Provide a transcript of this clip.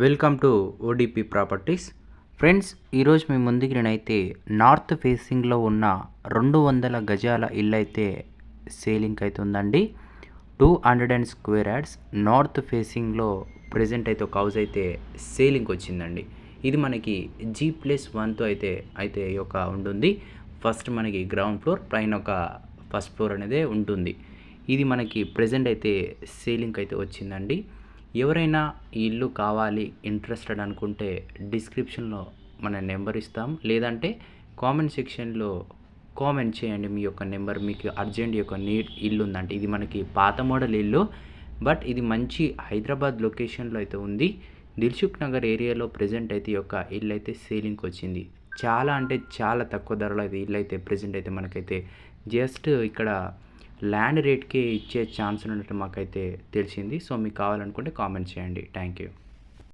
Welcome to ODP properties. Friends ఈరోజు మీ ముందుకి నేనైతే నార్త్ ఫేసింగ్లో ఉన్న రెండు వందల గజాల ఇల్లు అయితే సేలింగ్ అయితే ఉందండి two hundred and square yards north ఫేసింగ్లో ప్రజెంట్ అయితే ఒక హౌస్ అయితే సేలింగ్ వచ్చిందండి. ఇది మనకి జీ ప్లస్ వన్తో అయితే అయితే ఒక ఉంటుంది. ఫస్ట్ మనకి గ్రౌండ్ ఫ్లోర్ పైన ఒక ఫస్ట్ ఫ్లోర్ అనేది ఉంటుంది. ఇది మనకి ప్రజెంట్ అయితే సేలింగ్ అయితే వచ్చిందండి. ఎవరైనా ఈ ఇల్లు కావాలి ఇంట్రెస్టెడ్ అనుకుంటే డిస్క్రిప్షన్లో మన నెంబర్ ఇస్తాం. లేదంటే కామెంట్ సెక్షన్లో కామెంట్ చేయండి మీ యొక్క నెంబర్ మీకు అర్జెంట్ యొక్క నీడ్ ఇల్లు ఉందంటే ఇది మనకి పాత మోడల్ ఇల్లు బట్ ఇది మంచి హైదరాబాద్ లొకేషన్లో అయితే ఉంది. దిల్సుఖ్ నగర్ ఏరియాలో ప్రజెంట్ అయితే ఈ యొక్క ఇల్లు అయితే సేలింగ్కి వచ్చింది చాలా అంటే చాలా తక్కువ ధరలో అయితే ఇల్లు అయితే ప్రజెంట్ అయితే మనకైతే. జస్ట్ ఇక్కడ ల్యాండ్ రేట్కి ఇచ్చే ఛాన్స్ ఉన్నట్టు మాకైతే తెలిసింది. సో మీకు కావాలనుకుంటే కామెంట్ చేయండి. Thank you